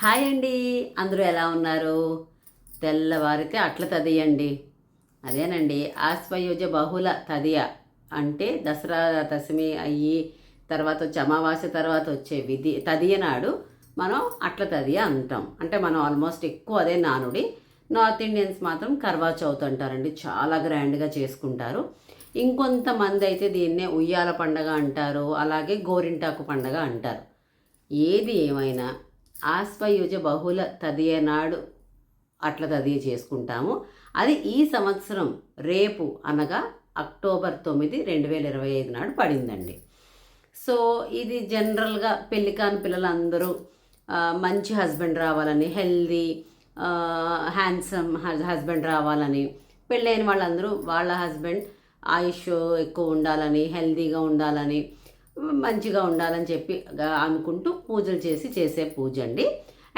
Hi అండి. అందరూ ఎలా ఉన్నారు? తెల్లవారితే అట్ల తదియండి. అదేనండి ఆశ్వయుజ బహుళ తదియ అంటే దసరా దశమి అయ్యి తర్వాత వచ్చి అమావాస్య తర్వాత వచ్చే విధి తదియ నాడు మనం అట్ల తదియ అంటాం. అంటే మనం ఆల్మోస్ట్ ఎక్కువ అదే నానుడి. నార్త్ ఇండియన్స్ మాత్రం కర్వా చౌత్ అంటారండి. చాలా గ్రాండ్గా చేసుకుంటారు. ఇంకొంతమంది అయితే దీన్నే ఉయ్యాల పండగ అంటారు అలాగే గోరింటాకు పండగ అంటారు. ఏది ఏమైనా ఆశ్వయుజ బహుళ తదియ నాడు అట్ల తదియ చేసుకుంటాము. అది ఈ సంవత్సరం రేపు అనగా అక్టోబర్ తొమ్మిది రెండు వేల ఇరవై ఐదు నాడు పడిందండి. సో ఇది జనరల్గా పెళ్ళికాని పిల్లలందరూ మంచి హస్బెండ్ రావాలని హెల్దీ హ్యాండ్సమ్ హస్బెండ్ రావాలని పెళ్ళైన వాళ్ళందరూ వాళ్ళ హస్బెండ్ ఆయుష్ ఎక్కువ ఉండాలని హెల్దీగా ఉండాలని మంచిగా ఉండాలని చెప్పి అనుకుంటూ పూజలు చేసి చేసే పూజ అండి.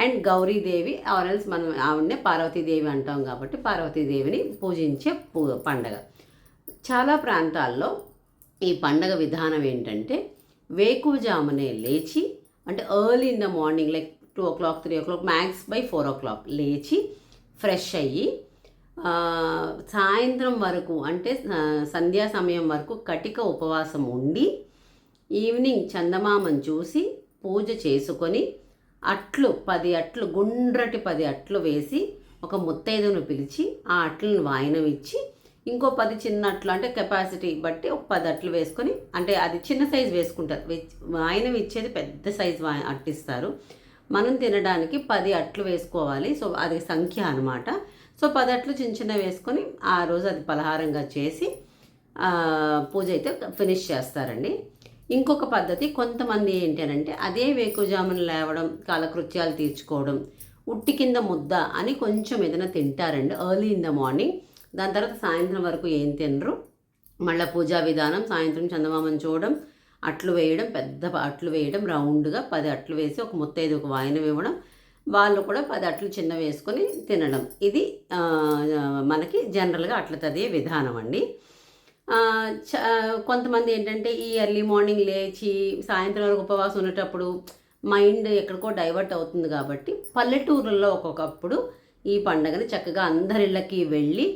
అండ్ గౌరీదేవి ఆర్ఎల్స్ మనం ఆవిడనే పార్వతీదేవి అంటాం కాబట్టి పార్వతీదేవిని పూజించే పూ పండగ. చాలా ప్రాంతాల్లో ఈ పండగ విధానం ఏంటంటే వేకువజామునే లేచి అంటే early in the morning like two o'clock three o'clock max by four o'clock లేచి ఫ్రెష్ అయ్యి సాయంత్రం వరకు అంటే సంధ్యా సమయం వరకు కటిక ఉపవాసం ఉండి ఈవినింగ్ చందమామను చూసి పూజ చేసుకొని అట్లు పది అట్లు గుండ్రటి పది అట్లు వేసి ఒక ముత్తైదును పిలిచి ఆ అట్లను వాయినం ఇచ్చి ఇంకో పది చిన్న అట్లు అంటే కెపాసిటీ బట్టి ఒక పది అట్లు వేసుకొని అంటే అది చిన్న సైజు వేసుకుంటారు. వాయినం ఇచ్చేది పెద్ద సైజు వా అట్టిస్తారు. మనం తినడానికి పది అట్లు వేసుకోవాలి. సో అది సంఖ్య అనమాట సో పది అట్లు చిన్న చిన్న వేసుకొని ఆ రోజు అది పలహారంగా చేసి పూజ అయితే ఫినిష్ చేస్తారండి. ఇంకొక పద్ధతి కొంతమంది ఏంటి అని అంటే అదే వేకుజామును లేవడం కాలకృత్యాలు తీర్చుకోవడం ఉట్టి కింద ముద్ద అని కొంచెం ఏదైనా తింటారండి. ఎర్లీ ఇన్ ద మార్నింగ్ దాని తర్వాత సాయంత్రం వరకు ఏం తినరు. మళ్ళీ పూజా విధానం సాయంత్రం చందమామని చూడడం అట్లు వేయడం పెద్ద అట్లు వేయడం రౌండ్గా పది అట్లు వేసి ఒక ముత్తైదు ఒక వాయనం ఇవ్వడం వాళ్ళు కూడా పది అట్లు చిన్న వేసుకొని తినడం. ఇది మనకి జనరల్గా అట్ల తదే విధానం అండి. కొంతమంది ఏంటంటే ఈ ఎర్లీ మార్నింగ్ లేచి సాయంత్రం వరకు ఉపవాసం ఉండేటప్పుడు మైండ్ ఎక్కడికో డైవర్ట్ అవుతుంది కాబట్టి పల్లెటూర్లలో ఒక్కొక్కప్పుడు ఈ పండగని చక్కగా అందరిళ్ళకి వెళ్ళి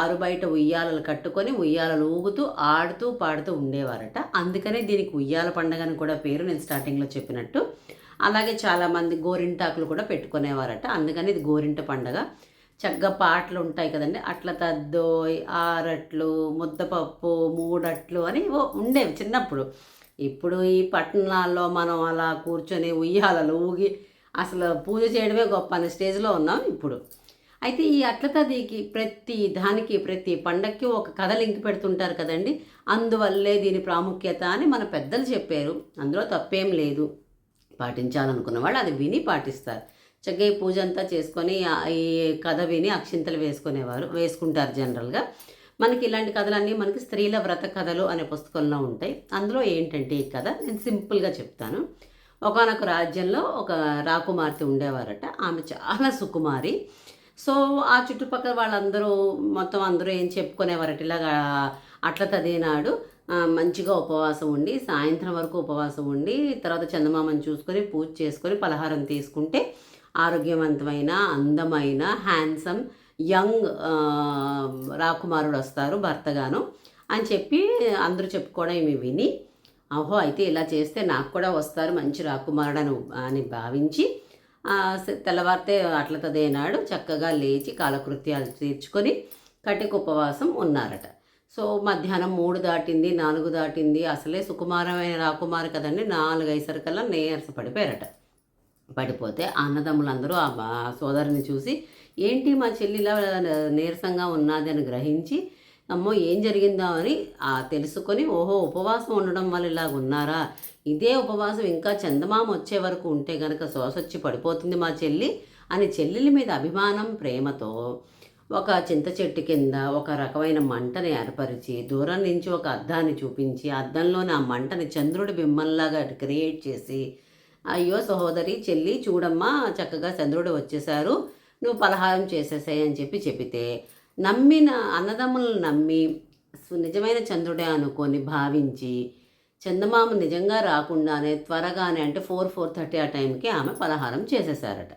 ఆరు బయట ఉయ్యాలలు కట్టుకొని ఉయ్యాలలు ఊగుతూ ఆడుతూ పాడుతూ ఉండేవారట. అందుకనే దీనికి ఉయ్యాల పండగ అని కూడా పేరు నేను స్టార్టింగ్లో చెప్పినట్టు. అలాగే చాలామంది గోరింటాకులు కూడా పెట్టుకునేవారట. అందుకని ఇది గోరింట పండగ. చక్కగా పాటలు ఉంటాయి కదండి. అట్ల తద్దోయ్ ఆరట్లు ముద్దపప్పు మూడట్లు అని ఓ ఉండేవి చిన్నప్పుడు. ఇప్పుడు ఈ పట్టణాల్లో మనం అలా కూర్చొని ఉయ్యాలలు ఊగి అసలు పూజ చేయడమే గొప్ప అనే స్టేజ్లో ఉన్నాం ఇప్పుడు. అయితే ఈ అట్ల తదికి ప్రతి దానికి ప్రతి పండక్కి ఒక కథ లింక్ పెడుతుంటారు కదండి. అందువల్లే దీని ప్రాముఖ్యత అని మన పెద్దలు చెప్పారు. అందులో తప్పేం లేదు. పాటించాలనుకున్న వాళ్ళు అది విని పాటిస్తారు. చక్కగా ఈ పూజ అంతా చేసుకొని ఈ కథ విని అక్షింతలు వేసుకునేవారు వేసుకుంటారు జనరల్గా మనకి ఇలాంటి కథలన్నీ మనకి స్త్రీల వ్రత కథలు అనే పుస్తకంలో ఉంటాయి. అందులో ఏంటంటే ఈ కథ? నేను సింపుల్గా చెప్తాను. ఒకనొక రాజ్యంలో ఒక రాకుమార్తె ఉండేవారట. ఆమె చాలా సుకుమారి. సో ఆ చుట్టుపక్కల వాళ్ళందరూ మొత్తం అందరూ ఏం చెప్పుకునేవారట? ఇలాగా అట్ల తదేనాడు మంచిగా ఉపవాసం ఉండి సాయంత్రం వరకు ఉపవాసం ఉండి తర్వాత చందమామని చూసుకొని పూజ చేసుకొని పలహారం తీసుకుంటే ఆరోగ్యవంతమైన అందమైన హ్యాండ్సమ్ యంగ్ రాకుమారుడు వస్తారు భర్తగాను అని చెప్పి అందరూ చెప్పుకోవడం ఇవి విని అహో అయితే ఇలా చేస్తే నాకు కూడా వస్తారు మంచి రాకుమారుడు అని అని భావించి తెల్లవారితే అట్ల తదేనాడు చక్కగా లేచి కాలకృత్యాలు తీర్చుకొని కటిక ఉపవాసం ఉన్నారట. సో మధ్యాహ్నం మూడు దాటింది నాలుగు దాటింది అసలే సుకుమారమైన రాకుమారు కదండి నాలుగు ఐసరికల్లా నేర్స పడిపోయారట. పడిపోతే అన్నదమ్ములందరూ ఆ బా- చూసి ఏంటి మా చెల్లిలా నీరసంగా ఉన్నది అని గ్రహించి అమ్మో ఏం జరిగిందో అని తెలుసుకొని ఓహో ఉపవాసం ఉండడం వల్ల ఇలా ఉన్నారా? ఇదే ఉపవాసం ఇంకా చందమామ వచ్చే వరకు ఉంటే గనక శ్వాసొచ్చి పడిపోతుంది మా చెల్లి అని చెల్లెలి మీద అభిమానం ప్రేమతో ఒక చింత చెట్టు కింద ఒక రకమైన మంటని ఏర్పరిచి దూరం నుంచి ఒక అద్దాన్ని చూపించి అద్దంలోని ఆ మంటని చంద్రుడి బింబంలాగా క్రియేట్ చేసి అయ్యో సహోదరి చెల్లి చూడమ్మా చక్కగా చంద్రుడు వచ్చేశారు. నువ్వు పలహారం చేసేసాయి అని చెప్పి చెబితే నమ్మిన అన్నదమ్ములను నమ్మి నిజమైన చంద్రుడే అనుకొని భావించి చందమామ నిజంగా రాకుండానే త్వరగానే అంటే ఫోర్ ఫోర్ థర్టీ ఆ టైంకి ఆమె పలహారం చేసేసారట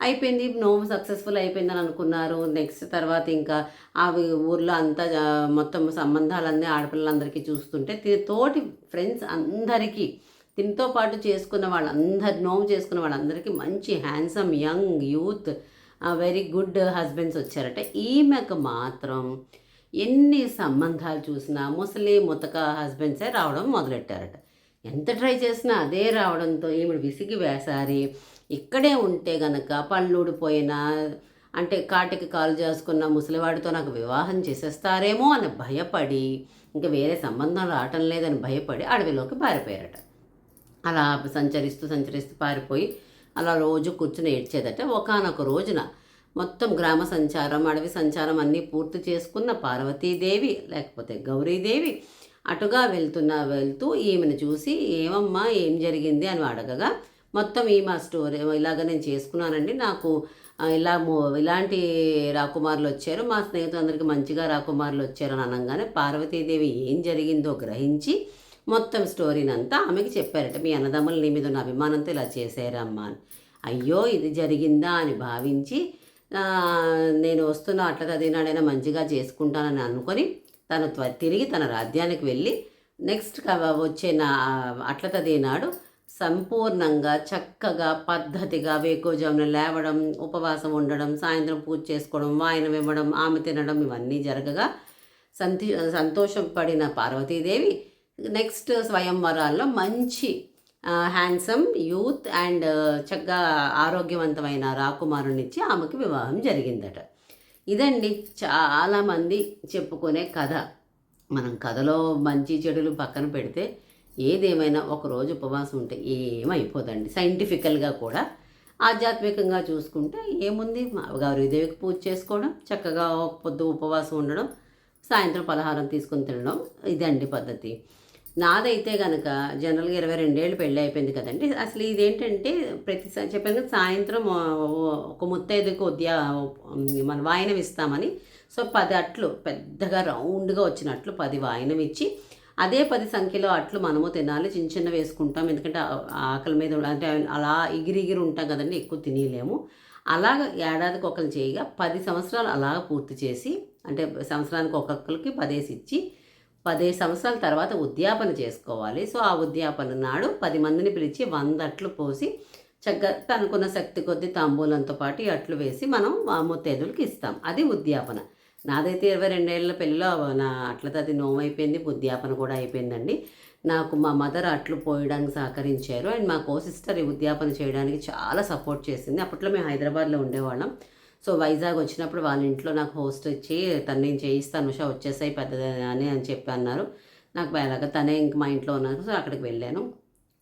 అయిపోయింది. నోము సక్సెస్ఫుల్ అయిపోయిందని అనుకున్నారు. నెక్స్ట్ తర్వాత ఇంకా ఆ ఊర్లో అంతా మొత్తం సంబంధాలన్నీ ఆడపిల్లలందరికీ చూస్తుంటే తోటి ఫ్రెండ్స్ అందరికీ దీంతో పాటు చేసుకున్న వాళ్ళందరి నోము చేసుకున్న వాళ్ళందరికీ మంచి handsome young youth very good husbands వచ్చారట. ఈమెకు మాత్రం ఎన్ని సంబంధాలు చూసినా ముసలి ముతక హస్బెండ్సే రావడం మొదలెట్టారట. ఎంత ట్రై చేసినా అదే రావడంతో ఈమెడు విసిగి వేసారి. ఇక్కడే ఉంటే గనక పళ్ళూడిపోయినా అంటే కాటికి కాలు చేసుకున్న ముసలివాడితో నాకు వివాహం చేసేస్తారేమో అని భయపడి ఇంకా వేరే సంబంధం రావటం లేదని భయపడి అడవిలోకి పారిపోయారట. అలా సంచరిస్తూ సంచరిస్తూ పారిపోయి అలా రోజు కూర్చుని ఏడ్చేదట. ఒకానొక రోజున మొత్తం గ్రామ సంచారం అడవి సంచారం అన్నీ పూర్తి చేసుకున్న పార్వతీదేవి లేకపోతే గౌరీదేవి అటుగా వెళ్తున్న వెళ్తూ ఈమెను చూసి ఏమమ్మా ఏం జరిగింది? అని అడగగా మొత్తం ఈ మా స్టోరీ ఇలాగ నేను చేసుకున్నానండి. నాకు ఇలా ఇలాంటి రాకుమారులు వచ్చారు. మా స్నేహితులందరికీ మంచిగా రాకుమారులు వచ్చారు అని అనగానే పార్వతీదేవి ఏం జరిగిందో గ్రహించి మొత్తం స్టోరీని అంతా ఆమెకి చెప్పారట మీ అన్నదమ్ములు నీ మీద ఉన్న అభిమానంతో ఇలా చేశారమ్మా అని. అయ్యో ఇది జరిగిందా? అని భావించి నేను వస్తున్న అట్ల తదినాడైనా మంచిగా చేసుకుంటానని అనుకొని తను త్వ- తిరిగి తన రాజ్యానికి వెళ్ళి నెక్స్ట్ వచ్చే నా అట్ల తదినాడు సంపూర్ణంగా చక్కగా పద్ధతిగా వేకోజామున లేవడం ఉపవాసం ఉండడం సాయంత్రం పూజ చేసుకోవడం వాయనం ఇవ్వడం ఆమె తినడం ఇవన్నీ జరగగా సంతి సంతోషపడిన పార్వతీదేవి నెక్స్ట్ స్వయంవరాల్లో మంచి హ్యాండ్సమ్ యూత్ అండ్ చక్కగా ఆరోగ్యవంతమైన రాకుమారునిచ్చి ఆమెకి వివాహం జరిగిందట. ఇదండి చాలామంది చెప్పుకునే కథ. మనం కథలో మంచి చెడులు పక్కన పెడితే ఏదేమైనా ఒకరోజు ఉపవాసం ఉంటే ఏమైపోదండి. సైంటిఫికల్గా కూడా ఆధ్యాత్మికంగా చూసుకుంటే ఏముంది? మా గౌరీదేవికి పూజ చేసుకోవడం చక్కగా పొద్దు ఉపవాసం ఉండడం సాయంత్రం పలహారం తీసుకుని తినడం ఇదండి పద్ధతి. నాదైతే కనుక జనరల్గా ఇరవై రెండేళ్ళు పెళ్ళి అయిపోయింది కదండి. అసలు ఇదేంటంటే ప్రతిసారి చెప్పాను కదా సాయంత్రం ఒక ముత్తైదుకు ఉద్యా మన వాయనం ఇస్తామని. సో పది అట్లు పెద్దగా రౌండ్గా వచ్చినట్లు పది వాయనం ఇచ్చి అదే పది సంఖ్యలో అట్లు మనము తినాలి చిన్న చిన్న వేసుకుంటాం. ఎందుకంటే ఆకలి మీద అంటే అలా ఎగిరిగిరి ఉంటాం కదండి ఎక్కువ తినలేము అలాగ ఏడాదికి ఒకరు చేయగా పది సంవత్సరాలు అలాగ పూర్తి చేసి అంటే సంవత్సరానికి ఒక్కొక్కరికి పదేసి ఇచ్చి పదిహేను సంవత్సరాల తర్వాత ఉద్యాపన చేసుకోవాలి. సో ఆ ఉద్యాపన నాడు పది మందిని పిలిచి వంద అట్లు పోసి చక్కగా తనకున్న శక్తి కొద్దీ తాంబూలంతో పాటు ఈ అట్లు వేసి మనం ఆ ముత్తైదులకి ఇస్తాం. అది ఉద్యాపన. నాదైతే ఇరవై రెండేళ్ళ పెళ్ళిలో నా అట్లతో అది నోము అయిపోయింది ఉద్యాపన కూడా అయిపోయిందండి. నాకు మా మదర్ అట్లు పోయడానికి సహకరించారు. అండ్ మా కో సిస్టర్ ఈ ఉద్యాపన చేయడానికి చాలా సపోర్ట్ చేసింది. అప్పట్లో మేము హైదరాబాద్లో ఉండేవాళ్ళం. సో వైజాగ్ వచ్చినప్పుడు వాళ్ళ ఇంట్లో నాకు హోస్ట్ ఇచ్చి తను నేను చేయిస్తాను ఉషా వచ్చేసాయి పెద్దది అని అని చెప్పి అన్నారు. నాకు ఎలాగ తనే ఇంక మా ఇంట్లో ఉన్నారు. సో అక్కడికి వెళ్ళాను.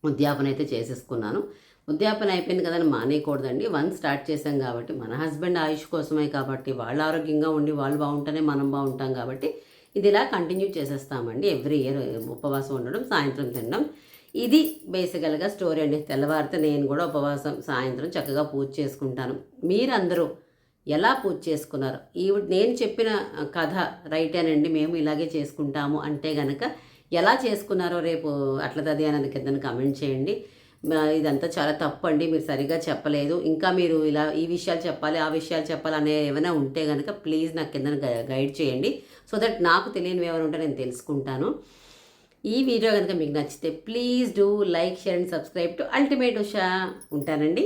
ఉద్యాపన అయితే చేసేసుకున్నాను. ఉద్యాపన అయిపోయింది కదని మానేయకూడదండి. వన్ స్టార్ట్ చేసాం కాబట్టి మన హస్బెండ్ ఆయుష్ కోసమే కాబట్టి వాళ్ళు ఆరోగ్యంగా ఉండి వాళ్ళు బాగుంటేనే మనం బాగుంటాం కాబట్టి ఇది ఇలా కంటిన్యూ చేసేస్తామండి. ఎవ్రీ ఇయర్ ఉపవాసం ఉండడం సాయంత్రం తినడం. ఇది బేసికల్గా స్టోరీ అండి. తెల్లవారితే నేను కూడా ఉపవాసం సాయంత్రం చక్కగా పూజ చేసుకుంటాను. మీరందరూ ఎలా పూజ చేసుకున్నారు? ఈ నేను చెప్పిన కథ రైటేనండి మేము ఇలాగే చేసుకుంటాము అంటే గనక ఎలా చేసుకున్నారో రేపు అట్లదది అని కింద కమెంట్ చేయండి. ఇదంతా చాలా తప్పు అండి మీరు సరిగా చెప్పలేదు. ఇంకా మీరు ఇలా ఈ విషయాలు చెప్పాలి ఆ విషయాలు చెప్పాలి అనే ఏమైనా ఉంటే కనుక ప్లీజ్ నాకు కింద గైడ్ చేయండి. సో దట్ నాకు తెలియనివి ఎవరు ఉంటే నేను తెలుసుకుంటాను. ఈ వీడియో కనుక మీకు నచ్చితే please do like share and subscribe to ultimate Usha. ఉంటానండి.